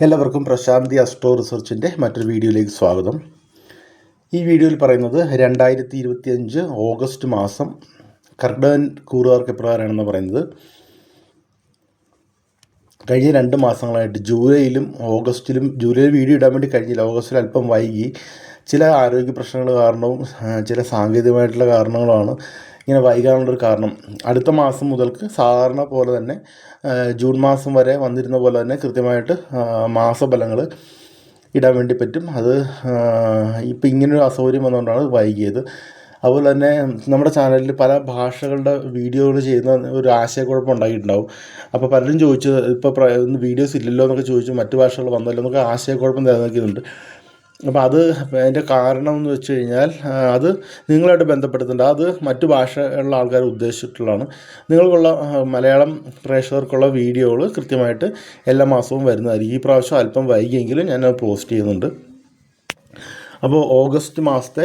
എല്ലാവർക്കും പ്രശാന്തി അസ്ട്രോ റിസർച്ചിന്റെ മറ്റൊരു വീഡിയോയിലേക്ക് സ്വാഗതം. ഈ വീഡിയോയിൽ പറയുന്നത് രണ്ടായിരത്തി ഇരുപത്തി അഞ്ച് ഓഗസ്റ്റ് മാസം കർഡൻ കൂറുകാർക്ക് എപ്രകാരമാണെന്ന് പറയുന്നത്. കഴിഞ്ഞ രണ്ട് മാസങ്ങളായിട്ട് ജൂലൈയിലും ഓഗസ്റ്റിലും ജൂലൈയിൽ വീഡിയോ ഇടാൻ വേണ്ടി കഴിഞ്ഞില്ല. ഓഗസ്റ്റിൽ അല്പം വൈകി. ചില ആരോഗ്യ പ്രശ്നങ്ങൾ കാരണവും ചില സാങ്കേതികമായിട്ടുള്ള കാരണങ്ങളുമാണ് ഇങ്ങനെ വൈകാനുള്ളൊരു കാരണം. അടുത്ത മാസം മുതൽക്ക് സാധാരണ പോലെ തന്നെ ജൂൺ മാസം വരെ വന്നിരുന്ന പോലെ തന്നെ കൃത്യമായിട്ട് മാസഫലങ്ങൾ ഇടാൻ വേണ്ടി പറ്റും. അത് ഇപ്പം ഇങ്ങനൊരു അസൗകര്യം വന്നുകൊണ്ടാണ് വൈകിയത്. അതുപോലെ തന്നെ നമ്മുടെ ചാനലിൽ പല ഭാഷകളുടെ വീഡിയോകൾ ചെയ്യുന്ന ഒരു ആശയക്കുഴപ്പം ഉണ്ടായിട്ടുണ്ടാവും. അപ്പോൾ പലരും ചോദിച്ചു ഇപ്പോൾ വീഡിയോസ് ഇല്ലല്ലോ എന്നൊക്കെ ചോദിച്ചു മറ്റു ഭാഷകൾ വന്നല്ലോ എന്നൊക്കെ ആശയക്കുഴപ്പം നിലനിൽക്കുന്നുണ്ട്. അപ്പോൾ അത് അതിന്റെ കാരണം എന്ന് വെച്ച് കഴിഞ്ഞാൽ അത് നിങ്ങളായിട്ട് ബന്ധപ്പെടുത്തേണ്ട അത് മറ്റു ഭാഷകളുള്ള ആൾക്കാർ ഉദ്ദേശിച്ചിട്ടുള്ളതാണ്. നിങ്ങൾക്കുള്ള മലയാളം പ്രേക്ഷകർക്കുള്ള വീഡിയോകൾ കൃത്യമായിട്ട് എല്ലാ മാസവും വരുന്നതായിരിക്കും. ഈ പ്രാവശ്യം അല്പം വൈകിയെങ്കിലും ഞാൻ പോസ്റ്റ് ചെയ്യുന്നുണ്ട്. അപ്പോൾ ഓഗസ്റ്റ് മാസത്തെ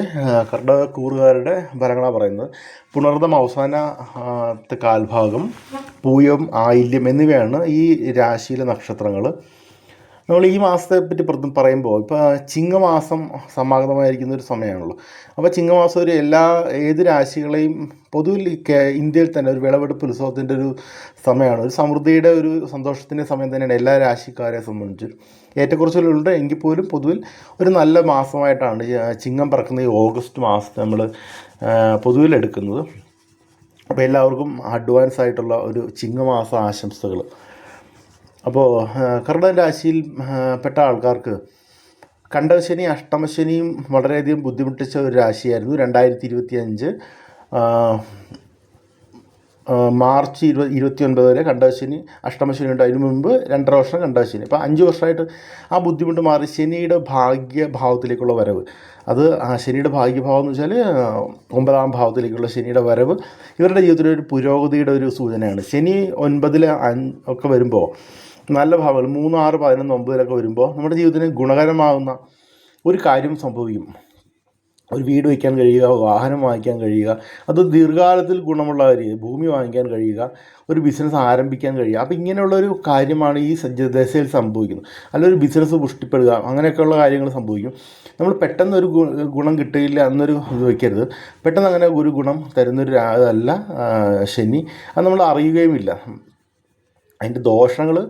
കർണകൂറുകാരുടെ ഫലങ്ങളാണ് പറയുന്നത് പുണർദം അവസാന കാൽഭാഗം പൂയം ആയില്യം എന്നിവയാണ് ഈ രാശിയിലെ നക്ഷത്രങ്ങൾ നമ്മൾ ഈ മാസത്തെ പറ്റി പറയുമ്പോൾ ഇപ്പോൾ ചിങ്ങമാസം സമാഗതമായിരിക്കുന്ന ഒരു സമയമാണല്ലോ. അപ്പോൾ ചിങ്ങമാസം ഒരു എല്ലാ ഏത് രാശികളെയും പൊതുവിൽ ഇന്ത്യയിൽ തന്നെ ഒരു വിളവെടുപ്പ് ഉത്സവത്തിന്റെ ഒരു സമയമാണ്. ഒരു സമൃദ്ധിയുടെ ഒരു സന്തോഷത്തിന്റെ സമയം തന്നെയാണ് എല്ലാ രാശിക്കാരെ സംബന്ധിച്ച്. ഏറ്റക്കുറച്ചിലുണ്ട് എങ്കിൽ പോലും പൊതുവിൽ ഒരു നല്ല മാസമായിട്ടാണ് ചിങ്ങം പറക്കുന്ന ഈ ഓഗസ്റ്റ് മാസത്തെ നമ്മൾ പൊതുവിൽ എടുക്കുന്നത്. അപ്പോൾ എല്ലാവർക്കും അഡ്വാൻസ് ആയിട്ടുള്ള ഒരു ചിങ്ങമാസ ആശംസകൾ. അപ്പോൾ കർണൻ രാശിയിൽ പെട്ട ആൾക്കാർക്ക് കണ്ടശനി അഷ്ടമശനിയും വളരെയധികം ബുദ്ധിമുട്ടിച്ച ഒരു രാശിയായിരുന്നു. രണ്ടായിരത്തി ഇരുപത്തി അഞ്ച് മാർച്ച് ഇരുപത് ഇരുപത്തി ഒൻപത് വരെ കണ്ടശനി അഷ്ടമശനി ഉണ്ട്. അതിനു മുമ്പ് രണ്ടര വർഷം കണ്ടശനി അപ്പോൾ അഞ്ച് വർഷമായിട്ട് ആ ബുദ്ധിമുട്ട് മാറി ശനിയുടെ ഭാഗ്യഭാവത്തിലേക്കുള്ള വരവ്. അത് ആ ശനിയുടെ ഭാഗ്യഭാവം എന്ന് വെച്ചാൽ ഒമ്പതാം ഭാവത്തിലേക്കുള്ള ശനിയുടെ വരവ്. ഇവരുടെ ജീവിതത്തിലൊരു പുരോഗതിയുടെ ഒരു സൂചനയാണ്. ശനി ഒൻപതിൽ ഒക്കെ വരുമ്പോൾ നല്ല ഭാവങ്ങൾ. മൂന്ന് ആറ് പതിനൊന്ന് ഒമ്പതിലൊക്കെ വരുമ്പോൾ നമ്മുടെ ജീവിതത്തിന് ഗുണകരമാകുന്ന ഒരു കാര്യം സംഭവിക്കും. ഒരു വീട് വയ്ക്കാൻ കഴിയുക വാഹനം വാങ്ങിക്കാൻ കഴിയുക അത് ദീർഘകാലത്തിൽ ഗുണമുള്ള കാര്യം ഭൂമി വാങ്ങിക്കാൻ കഴിയുക ഒരു ബിസിനസ് ആരംഭിക്കാൻ കഴിയുക. അപ്പോൾ ഇങ്ങനെയുള്ള ഒരു കാര്യമാണ് ഈ ദശയിൽ സംഭവിക്കുന്നത്. അല്ല ഒരു ബിസിനസ് പുഷ്ടിപ്പെടുക അങ്ങനെയൊക്കെയുള്ള കാര്യങ്ങൾ സംഭവിക്കും. നമ്മൾ പെട്ടെന്ന് ഒരു ഗുണം കിട്ടുകയില്ല എന്നൊരു ഇത് വയ്ക്കരുത് പെട്ടെന്ന് അങ്ങനെ ഒരു ഗുണം തരുന്നൊരു അതല്ല ശനി. അത് നമ്മൾ അറിയുകയുമില്ല. അതിന്റെ ദോഷങ്ങൾ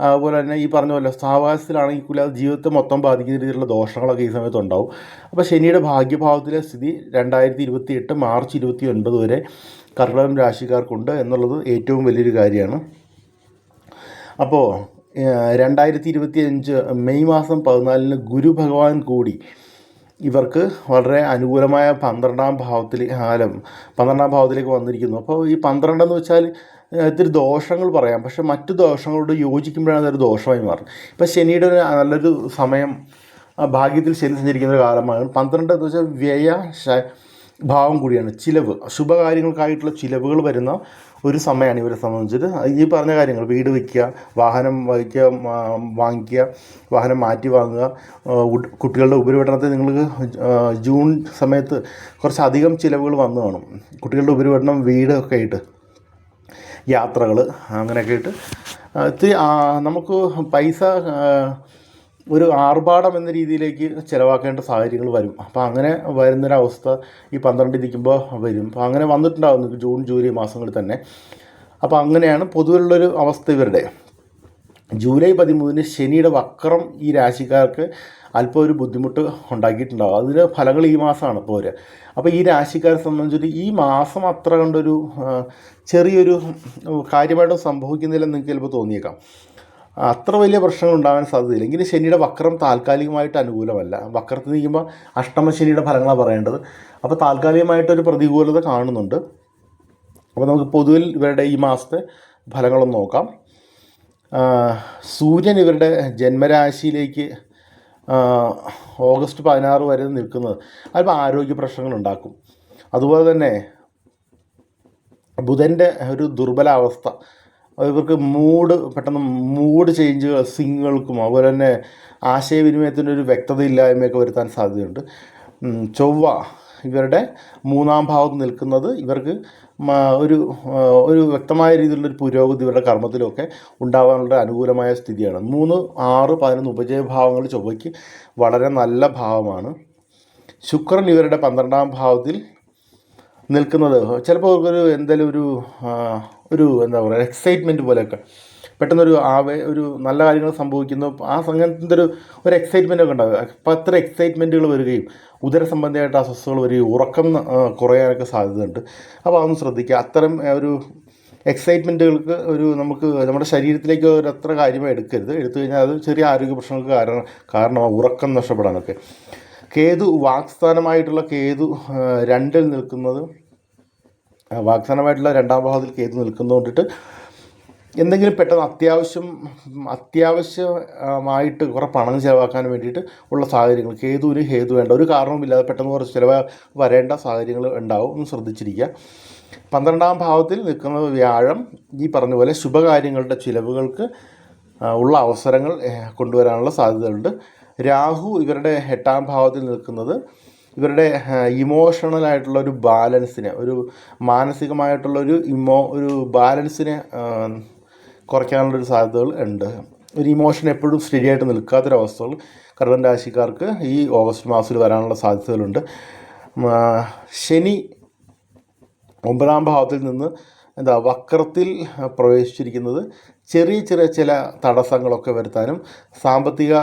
അതുപോലെ തന്നെ ഈ പറഞ്ഞ പോലെ സാവകാശത്തിലാണെങ്കിൽ കൂടി അത് ജീവിതത്തെ മൊത്തം ബാധിക്കുന്ന രീതിയിലുള്ള ദോഷങ്ങളൊക്കെ ഈ സമയത്ത് ഉണ്ടാവും. അപ്പോൾ ശനിയുടെ ഭാഗ്യഭാവത്തിലെ സ്ഥിതി രണ്ടായിരത്തി ഇരുപത്തി എട്ട് മാർച്ച് ഇരുപത്തി ഒൻപത് വരെ കർണകം രാശിക്കാർക്കുണ്ട് എന്നുള്ളത് ഏറ്റവും വലിയൊരു കാര്യമാണ്. അപ്പോൾ രണ്ടായിരത്തി ഇരുപത്തി അഞ്ച് മെയ് മാസം പതിനാലിന് ഗുരു ഭഗവാൻ കൂടി ഇവർക്ക് വളരെ അനുകൂലമായ പന്ത്രണ്ടാം ഭാവത്തിൽ കാലം പന്ത്രണ്ടാം ഭാവത്തിലേക്ക് വന്നിരിക്കുന്നു. അപ്പോൾ ഈ പന്ത്രണ്ടെന്ന് വെച്ചാൽ ഇത്തിരി ദോഷങ്ങൾ പറയാം. പക്ഷെ മറ്റു ദോഷങ്ങളോട് യോജിക്കുമ്പോഴാണ് അതൊരു ദോഷമായി മാറുന്നത്. ഇപ്പം ശനിയുടെ ഒരു നല്ലൊരു സമയം ഭാഗ്യത്തിൽ ശനി സഞ്ചരിക്കുന്ന ഒരു കാലമാണ്. പന്ത്രണ്ട് എന്ന് വെച്ചാൽ വ്യയ ഭാവം കൂടിയാണ്. ചിലവ് ശുഭകാര്യങ്ങൾക്കായിട്ടുള്ള ചിലവുകൾ വരുന്ന ഒരു സമയമാണ് ഇവരെ സംബന്ധിച്ചിട്ട്. ഈ പറഞ്ഞ കാര്യങ്ങൾ വീട് വയ്ക്കുക വാഹനം വഹിക്കുക വാങ്ങിക്കുക വാഹനം മാറ്റി വാങ്ങുക കുട്ടികളുടെ ഉപരിപഠനത്തെ നിങ്ങൾക്ക് ജൂൺ സമയത്ത് കുറച്ചധികം ചിലവുകൾ വന്നു കാണും. കുട്ടികളുടെ ഉപരിപഠനം വീടൊക്കെ ആയിട്ട് യാത്രകൾ അങ്ങനെയൊക്കെ ആയിട്ട്. ഇത്തിരി നമുക്ക് പൈസ ഒരു ആർഭാടം എന്ന രീതിയിലേക്ക് ചിലവാക്കേണ്ട സാഹചര്യങ്ങൾ വരും. അപ്പോൾ അങ്ങനെ വരുന്നൊരവസ്ഥ ഈ പന്ത്രണ്ട് ഇരിക്കുമ്പോൾ വരും. അപ്പോൾ അങ്ങനെ വന്നിട്ടുണ്ടാകുന്നു ജൂൺ ജൂലൈ മാസങ്ങളിൽ തന്നെ. അപ്പോൾ അങ്ങനെയാണ് പൊതുവിലുള്ളൊരു അവസ്ഥ ഇവരുടെ. ജൂലൈ പതിമൂന്നിന് ശനിയുടെ വക്രം ഈ രാശിക്കാർക്ക് അല്പം ഒരു ബുദ്ധിമുട്ട് ഉണ്ടാക്കിയിട്ടുണ്ടാകും അതിന്റെ ഫലങ്ങൾ ഈ മാസമാണ് പോര് അപ്പോൾ ഈ രാശിക്കാരെ സംബന്ധിച്ചിട്ട് ഈ മാസം അത്ര കണ്ടൊരു ചെറിയൊരു കാര്യമായിട്ടും സംഭവിക്കുന്നില്ലെന്ന് നിങ്ങൾക്ക് ചിലപ്പോൾ തോന്നിയേക്കാം. അത്ര വലിയ പ്രശ്നങ്ങൾ ഉണ്ടാകാൻ സാധ്യതയില്ല. എങ്കിലും ശനിയുടെ വക്രം താൽക്കാലികമായിട്ട് അനുകൂലമല്ല. വക്രത്തിൽ നിൽക്കുമ്പോൾ അഷ്ടമ ശനിയുടെ ഫലങ്ങളാണ് പറയേണ്ടത്. അപ്പോൾ താൽക്കാലികമായിട്ടൊരു പ്രതികൂലത കാണുന്നുണ്ട്. അപ്പോൾ നമുക്ക് പൊതുവിൽ ഇവരുടെ ഈ മാസത്തെ ഫലങ്ങളൊന്ന് നോക്കാം. സൂര്യൻ ഇവരുടെ ജന്മരാശിയിലേക്ക് ഓഗസ്റ്റ് പതിനാറ് വരെ നിൽക്കുന്നത് അല്പം ആരോഗ്യ പ്രശ്നങ്ങൾ ഉണ്ടാക്കും. അതുപോലെ തന്നെ ബുധന്റെ ഒരു ദുർബലാവസ്ഥ ഇവർക്ക് മൂഡ് പെട്ടെന്ന് മൂഡ് ചേഞ്ചുകൾ സിങ്ങുകൾക്കും അതുപോലെ തന്നെ ആശയവിനിമയത്തിന്റെ ഒരു വ്യക്തതയില്ലായ്മയൊക്കെ വരുത്താൻ സാധ്യതയുണ്ട്. ചൊവ്വ ഇവരുടെ മൂന്നാം ഭാവത്ത് നിൽക്കുന്നത് ഇവർക്ക് ഒരു ഒരു വ്യക്തമായ രീതിയിലുള്ളൊരു പുരോഗതി ഇവരുടെ കർമ്മത്തിലൊക്കെ ഉണ്ടാകാനുള്ള അനുകൂലമായ സ്ഥിതിയാണ്. മൂന്ന് ആറ് പതിനൊന്ന് ഉപജയഭാവങ്ങൾ ചൊവ്വയ്ക്ക് വളരെ നല്ല ഭാവമാണ്. ശുക്രൻ ഇവരുടെ പന്ത്രണ്ടാം ഭാവത്തിൽ നിൽക്കുന്നത് ചിലപ്പോൾ ഒരു എന്തെങ്കിലും ഒരു ഒരു എന്താ പറയുക എക്സൈറ്റ്മെന്റ് പോലെയൊക്കെ. പെട്ടെന്നൊരു ആവേ ഒരു നല്ല കാര്യങ്ങൾ സംഭവിക്കുന്നു. ആ സംഘത്തിന്റെ ഒരു ഒരു എക്സൈറ്റ്മെന്റ് ഒക്കെ ഉണ്ടാവുക അപ്പം അത്ര എക്സൈറ്റ്മെന്റുകൾ വരികയും ഉദര സംബന്ധമായിട്ട് അസ്വസ്ഥതകൾ വരികയും ഉറക്കം കുറയാനൊക്കെ സാധ്യതയുണ്ട്. അപ്പോൾ അതൊന്ന് ശ്രദ്ധിക്കുക. അത്തരം ഒരു എക്സൈറ്റ്മെന്റുകൾക്ക് ഒരു നമുക്ക് നമ്മുടെ ശരീരത്തിലേക്ക് ഒരു അത്ര കാര്യമായി എടുക്കരുത്. എടുത്തു കഴിഞ്ഞാൽ അത് ചെറിയ ആരോഗ്യ പ്രശ്നങ്ങൾക്ക് കാരണം കാരണമാകും ഉറക്കം നഷ്ടപ്പെടാനൊക്കെ. കേതു വാക്സ്ഥാനമായിട്ടുള്ള കേതു രണ്ടിൽ നിൽക്കുന്നത് ആ, വാക്സ്ഥാനമായിട്ടുള്ള രണ്ടാം ഭാഗത്തിൽ കേതു നിൽക്കുന്നതുകൊണ്ടിട്ട് എന്തെങ്കിലും പെട്ടെന്ന് അത്യാവശ്യം അത്യാവശ്യമായിട്ട് കുറേ പണം ചിലവാക്കാൻ വേണ്ടിയിട്ട് ഉള്ള സാഹചര്യങ്ങൾ കേതുവിന് ഹേതു വേണ്ട ഒരു കാരണവുമില്ലാതെ പെട്ടെന്ന് കുറച്ച് ചിലവ് വരേണ്ട സാഹചര്യങ്ങൾ ഉണ്ടാവും ഒന്ന് ശ്രദ്ധിച്ചിരിക്കുക. പന്ത്രണ്ടാം ഭാവത്തിൽ നിൽക്കുന്ന വ്യാഴം ഈ പറഞ്ഞ പോലെ ശുഭകാര്യങ്ങളുടെ ചിലവുകൾക്ക് ഉള്ള അവസരങ്ങൾ കൊണ്ടുവരാനുള്ള സാധ്യതകളുണ്ട്. രാഹു ഇവരുടെ എട്ടാം ഭാവത്തിൽ നിൽക്കുന്നത് ഇവരുടെ ഇമോഷണൽ ആയിട്ടുള്ള ഒരു ബാലൻസിനെ ഒരു മാനസികമായിട്ടുള്ള ഒരു ഇമോ ഒരു ബാലൻസിനെ കുറയ്ക്കാനുള്ള കുറയ്ക്കാനുള്ളൊരു സാധ്യതകൾ ഉണ്ട്. ഒരു ഇമോഷൻ എപ്പോഴും സ്റ്റഡി ആയിട്ട് നിൽക്കാത്തൊരവസ്ഥകൾ കർമ്മൻ രാശിക്കാർക്ക് ഈ ഓഗസ്റ്റ് മാസത്തിൽ വരാനുള്ള സാധ്യതകളുണ്ട്. ശനി ഒമ്പതാം ഭാവത്തിൽ നിന്ന് എന്താ വക്രത്തിൽ പ്രവേശിച്ചിരിക്കുന്നത് ചെറിയ ചെറിയ ചില തടസ്സങ്ങളൊക്കെ വരുത്താനും സാമ്പത്തിക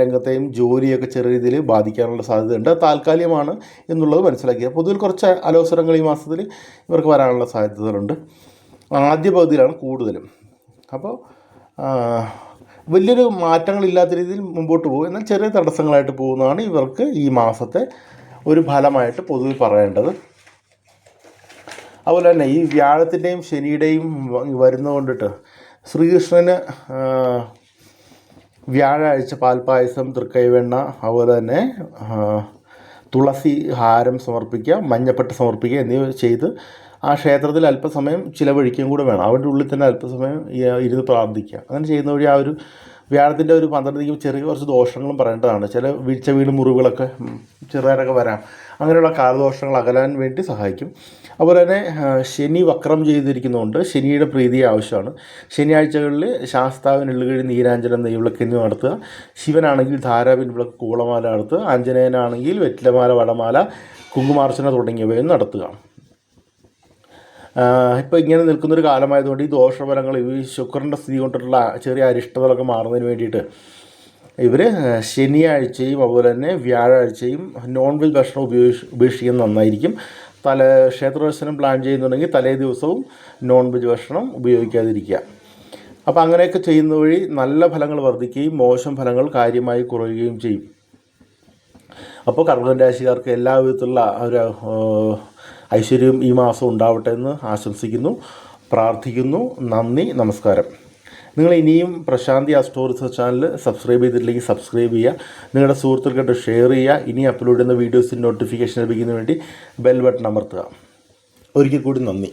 രംഗത്തെയും ജോലിയൊക്കെ ചെറിയ രീതിയിൽ ബാധിക്കാനുള്ള സാധ്യതയുണ്ട്. താൽക്കാലികമാണ് എന്നുള്ളത് മനസ്സിലാക്കുക പൊതുവിൽ കുറച്ച് അലോസരങ്ങൾ ഈ മാസത്തിൽ ഇവർക്ക് വരാനുള്ള സാധ്യതകളുണ്ട്. ആദ്യ പകുതിയിലാണ് കൂടുതലും. അപ്പോൾ വലിയൊരു മാറ്റങ്ങളില്ലാത്ത രീതിയിൽ മുമ്പോട്ട് പോകും. എന്നാൽ ചെറിയ തടസ്സങ്ങളായിട്ട് പോകുന്നതാണ് ഇവർക്ക് ഈ മാസത്തെ ഒരു ഫലമായിട്ട് പൊതുവിൽ പറയേണ്ടത്. അതുപോലെ തന്നെ ഈ വ്യാഴത്തിന്റെയും ശനിയുടെയും വരുന്നതുകൊണ്ടിട്ട് വരുന്നത് ശ്രീകൃഷ്ണന് വ്യാഴാഴ്ച പാൽപ്പായസം തൃക്കൈവെണ്ണ അതുപോലെ തന്നെ തുളസി ഹാരം സമർപ്പിക്കുക മഞ്ഞപ്പെട്ട് സമർപ്പിക്കുക എന്നിവ ചെയ്ത് ആ ക്ഷേത്രത്തിൽ അല്പസമയം ചിലവഴിക്കുകയും കൂടെ വേണം. അവരുടെ ഉള്ളിൽ തന്നെ അല്പസമയം ഇരുന്ന് പ്രാർത്ഥിക്കുക. അങ്ങനെ ചെയ്യുന്ന വഴി ആ ഒരു വ്യാഴത്തിന്റെ ഒരു പന്ത്രണ്ടിലേക്ക് ചെറിയ കുറച്ച് ദോഷങ്ങളും പറയേണ്ടതാണ്. ചില വീഴ്ച വീട് മുറിവുകളൊക്കെ ചെറുതായിട്ടൊക്കെ വരാം. അങ്ങനെയുള്ള കാലദോഷങ്ങൾ അകലാൻ വേണ്ടി സഹായിക്കും. അതുപോലെ തന്നെ ശനി വക്രം ചെയ്തിരിക്കുന്നതുകൊണ്ട് ശനിയുടെ പ്രീതി ആവശ്യമാണ്. ശനിയാഴ്ചകളിൽ ശാസ്താവിന് എള്ളുകഴി നീരാഞ്ജനം നെയ്വിളക്ക് എന്നിവ നടത്തുക. ശിവനാണെങ്കിൽ ധാരാവിൻ വിളക്ക് കൂളമാല നടത്തുക. ആഞ്ജനേയനാണെങ്കിൽ വെറ്റിലമാല വടമാല കുങ്കുമാർച്ചന തുടങ്ങിയവയും നടത്തുക. ഇപ്പോൾ ഇങ്ങനെ നിൽക്കുന്നൊരു കാലമായതുകൊണ്ട് ഈ ദോഷഫലങ്ങൾ ഈ ശുക്രന്റെ സ്ഥിതി കൊണ്ടിട്ടുള്ള ചെറിയ അരിഷ്ടതകളൊക്കെ മാറുന്നതിന് വേണ്ടിയിട്ട് ഇവർ ശനിയാഴ്ചയും അതുപോലെ തന്നെ വ്യാഴാഴ്ചയും നോൺ വെജ് ഭക്ഷണം ഉപയോഗിച്ച് ഉപേക്ഷിക്കുന്നത് നന്നായിരിക്കും. തല ക്ഷേത്ര ദർശനം പ്ലാൻ ചെയ്യുന്നുണ്ടെങ്കിൽ തലേ ദിവസവും നോൺ വെജ് ഭക്ഷണം ഉപയോഗിക്കാതിരിക്കുക. അപ്പോൾ അങ്ങനെയൊക്കെ ചെയ്യുന്ന വഴി നല്ല ഫലങ്ങൾ വർദ്ധിക്കുകയും മോശം ഫലങ്ങൾ കാര്യമായി കുറയുകയും ചെയ്യും. അപ്പോൾ കർമ്മൻ രാശിക്കാർക്ക് എല്ലാ വിധത്തിലുള്ള ഒരു ഏഹ്, ഐശ്വര്യവും ഈ മാസം ഉണ്ടാവട്ടെ എന്ന് ആശംസിക്കുന്നു. പ്രാർത്ഥിക്കുന്നു. നന്ദി. നമസ്കാരം. നിങ്ങൾ ഇനിയും Prashanthi astro research channel subscribe ചെയ്തിട്ടില്ലെങ്കിൽ സബ്സ്ക്രൈബ് ചെയ്യുക. നിങ്ങളുടെ സുഹൃത്തുക്കൾക്ക് ഷെയർ ചെയ്യുക. ഇനി അപ്ലോഡ് ചെയ്യുന്ന വീഡിയോസിന്റെ നോട്ടിഫിക്കേഷൻ ലഭിക്കുന്നതിന് വേണ്ടി ബെൽ ബട്ടൺ അമർത്തുക. ഒരിക്കൽ കൂടി നന്ദി.